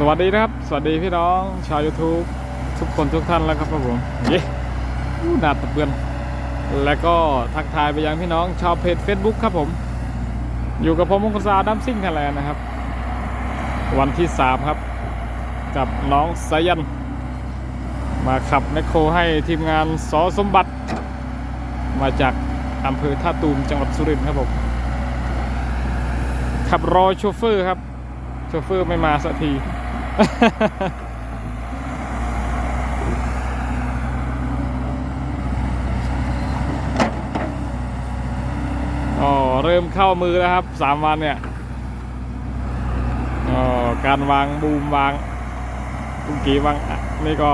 สวัสดีนะครับ สวัสดีพี่น้อง ชาว YouTube ทุกคนทุกท่านแล้วครับผม เย้หนาตะเปือน แล้วก็ทักทายไปยังพี่น้องชาวเพจ Facebook ครับผม อยู่กับผมมงคลสาดัมซิ่งไทยแลนด์นะครับ วันที่ 3 ครับ กับน้องสายัน มาขับแมคโครให้ทีมงานสอสมบัติ มาจากอำเภอท่าตูมจังหวัดสุรินทร์ครับผม ขับรอโชเฟอร์ครับโชเฟอร์ไม่มาสักที อ๋อเริ่มเข้ามือแล้วครับสามวันเนี่ยอ๋อการวางบูมวางบุงกีวางนี่ก็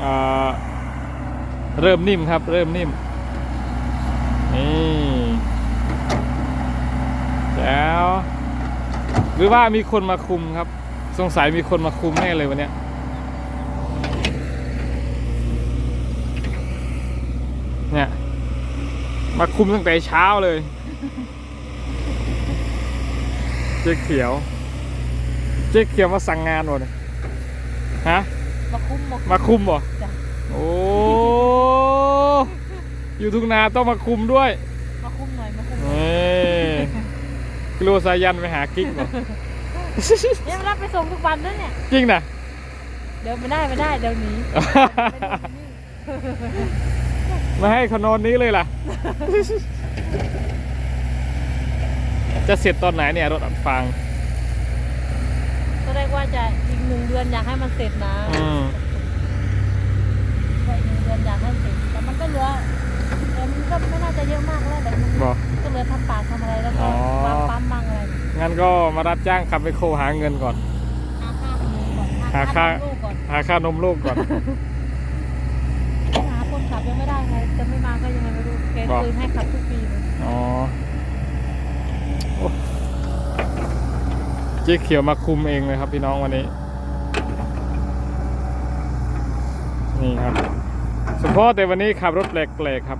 เอ่อเริ่มนิ่มครับ เริ่มนิ่มนี่แล้ว หรือว่ามีคนมาคุมครับ สงสัยมีคนมาคุมแน่เลยวันเนี้ยเนี่ย มาคุมตั้งแต่เช้าเลยเจ๊เขียว เจ๊เขียวมาสั่งงานวะเนี่ยฮะ มาคุ้มมามาคุมบ่จ้ะโอ้อยู่ทุ่งนาต้องมาคุมด้วยมาคุ้มหน่อยมาคุ้มเอ้ยกลัวสายันไปหากิ๊กบ่ เนี่ยรับไปส่งทุกวันด้วยเนี่ย จริงนะ เดี๋ยวไม่ได้ไม่ได้เดี๋ยวหนี้ มาให้เขานอนนี้เลยล่ะ จะเสร็จตอนไหนเนี่ยรถอัดฟาง ก็ได้ว่าจะอีกหนึ่งเดือนอยากให้มันเสร็จนะอืมก็อีกหนึ่งเดือนอยากให้เสร็จแต่มันก็เหลือแต่มันก็ไม่น่าจะเยอะมากแล้วแต่มันบอก ก็เหลือทำปากทำอะไรแล้วก็อ๋อ วางปั๊มบ้า งอะไรงั้นก็มารับจ้างขับไปโคหาเงินก่อน หาค่าขนมก่อนหาค่าลูกก่อนหาค่านมลูกก่อน หาคนขับยังไม่ได้ไงจะไม่มาก็ยังไงไม่รู้แกบอกเคยให้ขับทุกปีเลยอ๋อโอ้เจ๊เขียวมาคุมเองเลยครับพี่น้องวันนี้ นี่ครับเฉพาะแต่วันนี้ขับรถแปลกๆครับ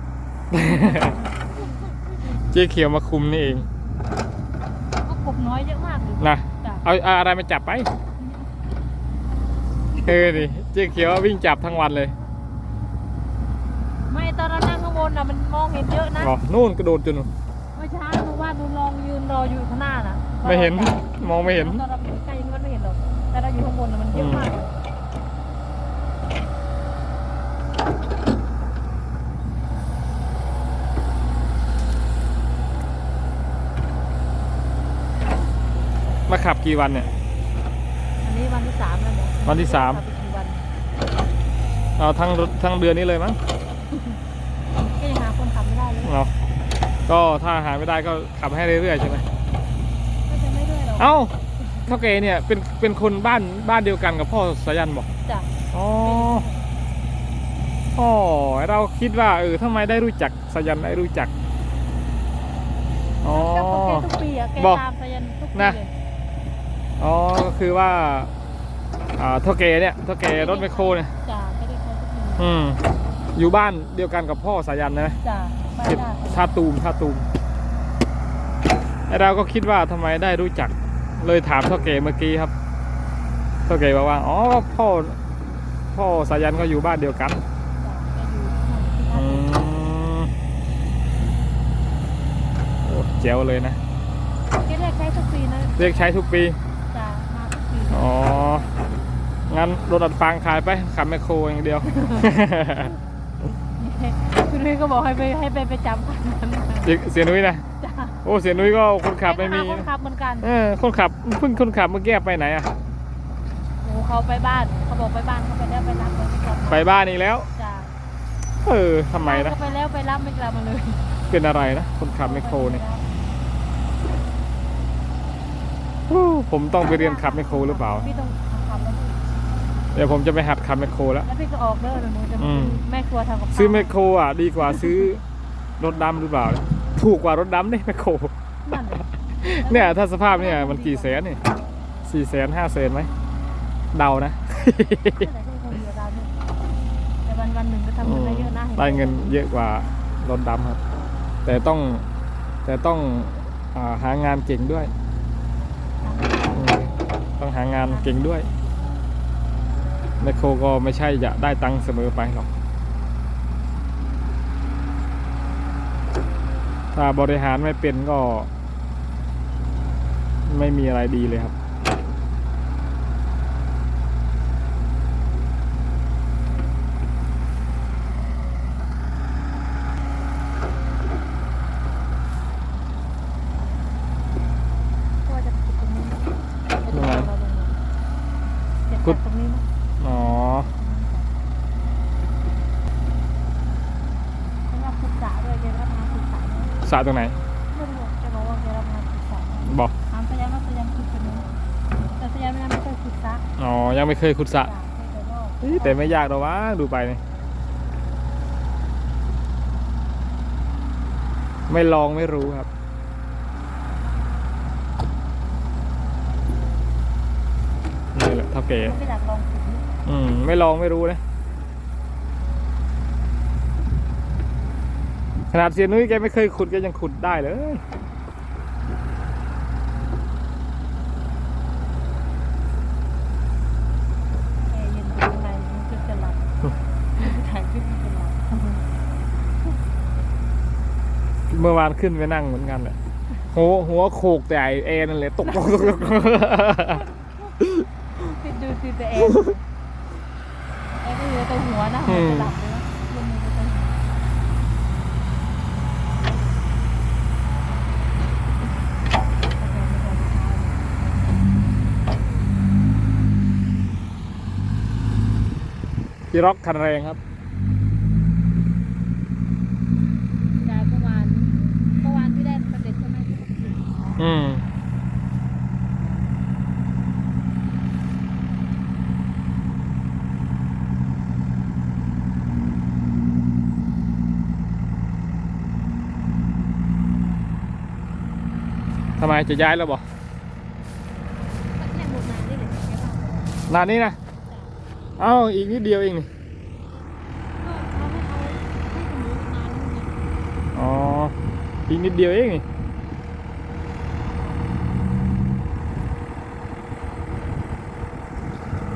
เจ๊เขียวมาคุมนี่เองก็กบน้อย เยอะมากเลยนะจ้ะเอาเอาอะไรมาจับไป เออดิเจ๊เขียววิ่งจับทั้งวันเลยไม่ตอนเรานั่งข้างบนน่ะมันมองเห็นเยอะนะบอกนู่นกระโดดจนนู่นเมื่อเช้าหนูว่าหนูลองยืนรออยู่ข้างหน้าน่ะไม่เห็นมองไม่เห็นตอนเราอยู่ใกล้มันไม่เห็นหรอกแต่เราอยู่ข้างบนน่ะมันเยอะมาก มาขับกี่วันเนี่ย อันนี้วันที่สามแล้วเนี่ยวันที่สาม ขับไปกี่วันเอาทั้งรถทั้งเดือนนี้เลยมั้งก็ยังหาคนขับไม่ได้เลยเนาะก็ถ้าหาไม่ได้ก็ขับให้เรื่อยๆใช่ไหมก็จะไม่เรื่อยหรอกเอ้าเท่าแกเนี่ยเป็นเป็นคนบ้านบ้านเดียวกันกับพ่อสายันบอกจ้ะอ๋ออ๋อเราคิดว่าเออทำไมได้รู้จักสายันได้รู้จักอ๋อ ก็แกทุกปีอะแกบอก ตามไปยันทุกปีนะ เลย อ๋อก็คือว่าอ่าเท่าแกเนี่ยเท่าแกรถไมคโครเนี่ยจ้ะแกได้ใช้ทุกปีอืมอยู่บ้านเดียวกันกับพ่อสายันนะจ้ะบ้านที่ได้ท่าตูมท่าตูมไอเราก็คิดว่าทำไมได้รู้จักเลยถามเท่าแกเมื่อกี้ครับเท่าแกบอกว่าอ๋อพ่อพ่อสายันก็อยู่บ้านเดียวกัน จ้ะแกอยู่ที่นั่นอืมโอ้เจ๋วเลยนะแกเรียกใช้ทุกปีนะเรียกใช้ทุกปีจ้ะมาทุกปี อ๋อ งั้นรถอัดฟางขายไป ขับแมคโครอย่างเดียว คุณนุ้ยก็บอกให้ไปให้ไปไปจำกันนั้นเสียเสียนุ้ยนะ จ้ะโอ้ เสียนุ้ยก็คนขับไม่มีปหาคนขับเหมือนกัน เออ คนขับเพิ่งคนขับเมื่อกี้ไปไหนอะโอ้เขาไปบ้านเขาบอกไปบ้านเขาไปแล้วไปรับเขาไม่กลับมาไปบ้านอีกแล้ว จ้ะเออทำไมนะ เขาไปแล้วไปรับไม่กลับมาเลย เป็นอะไรนะ คนขับแมคโครเนี่ยอู้ ผมต้องไปเรียนขับแมคโครหรือเปล่า พี่ต้องขับแล้วพี่เดี๋ยวผมจะไปหัดขับแมคโครแล้ว แล้วพี่ก็ออกเด้อเดี๋ยวหนูจะอืม แม่ครัวทำกับข้าวซื้อแมคโครอะดีกว่าซื้อรถดำหรือเปล่า ถูกกว่ารถดำเนี่ยแมคโคร นั่นเลยเนี่ยถ้าสภาพเนี่ยมันกี่แสนนี่สี่แสนห้าแสนไหมเดานะ แต่ก็คงอยู่ราวนึงแต่วันวันๆหนึ่งก็ทำเงินได้เยอะนะได้เงินเยอะกว่ารถดำครับ แต่ต้องแต่ต้องอาหางานเก่งด้วยอืม ต้องหางานเก่งด้วยแมคโครก็ไม่ใช่จะได้ตังค์เสมอไปหรอก ถ้าบริหารไม่เป็นก็ ไม่มีอะไรดีเลยครับ ก็จะขุดตรงนี้ไม่ต้องเอาเราลงมาเก็บ ขุด จากตรงนี้นะ อ๋อ แล้วก็ขุดสระด้วยแกรับงานขุด สระด้วยสระตรงไหนไม่รู้แกบอกว่าแกรับงานขุดสระด้วยบอกถามสยามว่าสยามขุดเป็นไหมแต่สยามไม่น่าไม่เคยขุดสระอ๋อ ยังไม่เคยขุดสระแต่ก็เอ้ยแต่ไม่ยากหรอกวะดูไปนี่ไม่ลองไม่รู้ครับนี่แหละเท่าเก๋ไม่อยากลองขุดนี่อืมไม่ลองไม่รู้นะ ขนาดเสียนุ้ยแกไม่เคยขุดแกยังขุดได้เลยแกยืนยู่ข้างในมันจะจะหลับถ่ายคลิปมันจะหลับเมื่อวานขึ้นไปนั่งเหมือนกันแหละหัวหัวโขกแต่ไอแอร์นั่นแหละตกตกตกตกติดดูติดแต่แอร์แอร์ก็อยู่ตรงหัวนะมันจะหลับเลยนะลงมือไปตรงหัว พี่ร็อกคันแรงครับได้เมื่อวานเมื่อวานที่ได้ประเด็นใช่ไหมที่ผมกินอืมทำไมจะย้ายแล้วบอกก็แค่หมดนานได้เลยใช่ไหม นานนี้นะ เอ้าอีกนิดเดียวเองนี่นอ๋ออีกนิดเดียวเองนี่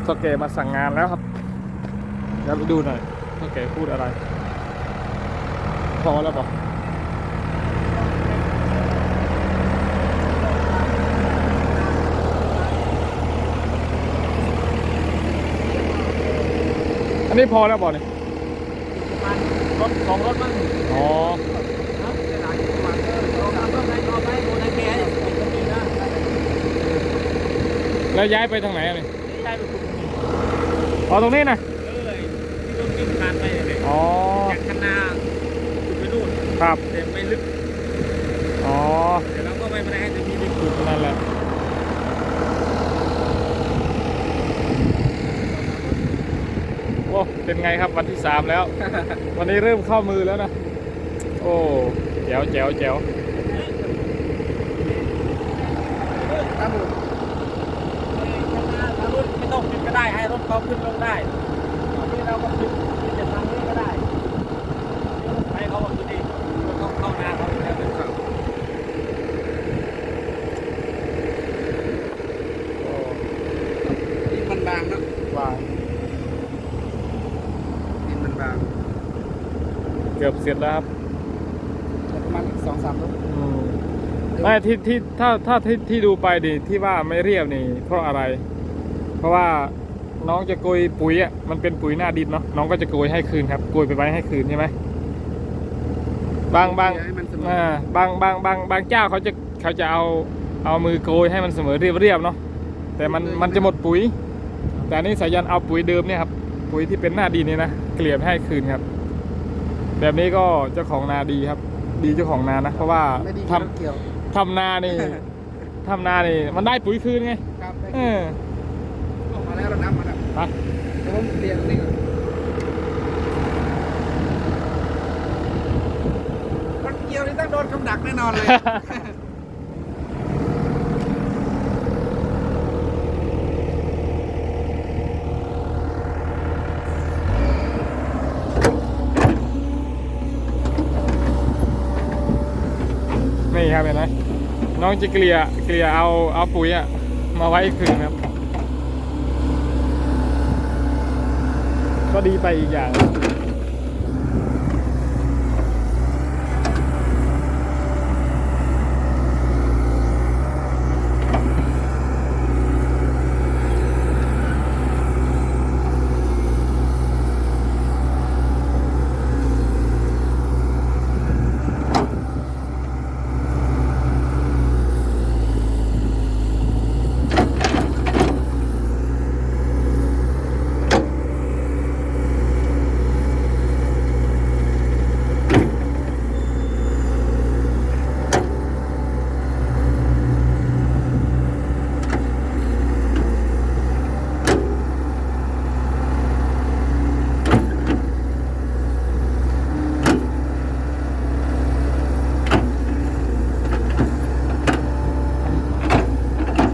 สเกมาสั่งงานแล้วครับเดี๋ยวไปดูหน่อยสเกพูดอะไร พอแล้วบอกอั นนี้พอแล้วบอกนี่มันรถสองรถมั้งอ๋อครับหลายจังหวัดเออเราทำเพิ่มให้เราไปโดนไอ้แกเนี่ยติดก็มีนะแล้วย้ายไปทางไหนอะนี่นี่ได้ไปขุดตรงนี้อ๋อตรงนี้นะเออที่รถวิ่งผ่านไปเนี่ยอ๋อจากคันนาขุดไปนู่นครับ แต่ไม่ลึก อ๋อ แต่เราก็ไม่ได้ให้จะมีลึก จุดนั่นแหละ โอ้ เป็นไงครับวันที่สามแล้ว วันนี้เริ่มเข้ามือแล้วนะ โอ้แจ๋วแจ๋วแจ๋วครับผมคันนาทางรถไม่ต้องขึ้นก็ได้ ให้รถเขาขึ้นลงได้อันนี้เราก็ขึ้นขึ้นจากทางนี้ก็ได้ให้เขาบอกขึ้นดีรถเขาเข้านาเขาอยู่แล้วเดี๋ยวเขาโอ้ดินมันบางนะวาง ดินมันบาง เกือบเสร็จแล้วครับประมาณสองสามรถอืมไม่ที่ที่ถ้าถ้าที่ที่ดูไปดิที่ว่าไม่เรียบนี่ เพราะอะไร เพราะว่าน้องจะโกยปุ๋ยอะมันเป็นปุ๋ยหน้าดินเนาะน้องก็จะโกยให้คืนครับโกยไปไว้ให้คืนใช่ไหมบางบางให้มันเสมออ่าบางบางบางบางเจ้าเขาจะเขาจะเอาเอามือโกยให้มันเสมอเรียบเรียบๆเนาะแต่มันมันจะหมดปุ๋ย แต่อันนี้สายันเอาปุ๋ยเดิมเนี่ยครับปุ๋ยที่เป็นหน้าดินเนี่ยนะเกลี่ยให้คืนครับ แบบนี้ก็เจ้าของนาดีครับ ดีเจ้าของนานะ เพราะว่าไม่ดีทำรถเกี่ยวทำนานี่ทำนานี่มันได้ปุ๋ยคืนไงครับเออออกมาแล้วเรานับมาแล้วไปเดี๋ยวผมเรียงตรงนี้ก่อนรถเกี่ยวนี่ต้องโดนคำดักแน่นอนเลย ครับเห็นไหมน้องจะเกลี่ยเกลี่ยเอาเอาปุ๋ยอะมาไว้คืนครับ ก็ดีไปอีกอย่าง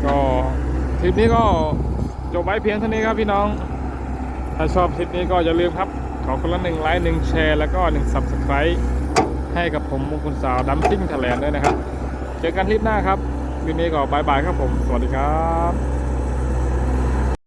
ก็คลิ ปนี้ก็จบไว้เพียงเท่านี้ครับพี่น้อง ถ้าชอบคลิปนี้ก็อย่าลืมครับ ขอคนละหนึ่งไลค์หนึ่งแชร์แล้วก็หนึ่งสับสไครต์ให้กับผมมงคลสาวดัมซิ่งไทยแลนด์ด้วยนะครับ เจอกันคลิปหน้าครับคลิปนี้ก็บายบายครับผม สวัสดีครับ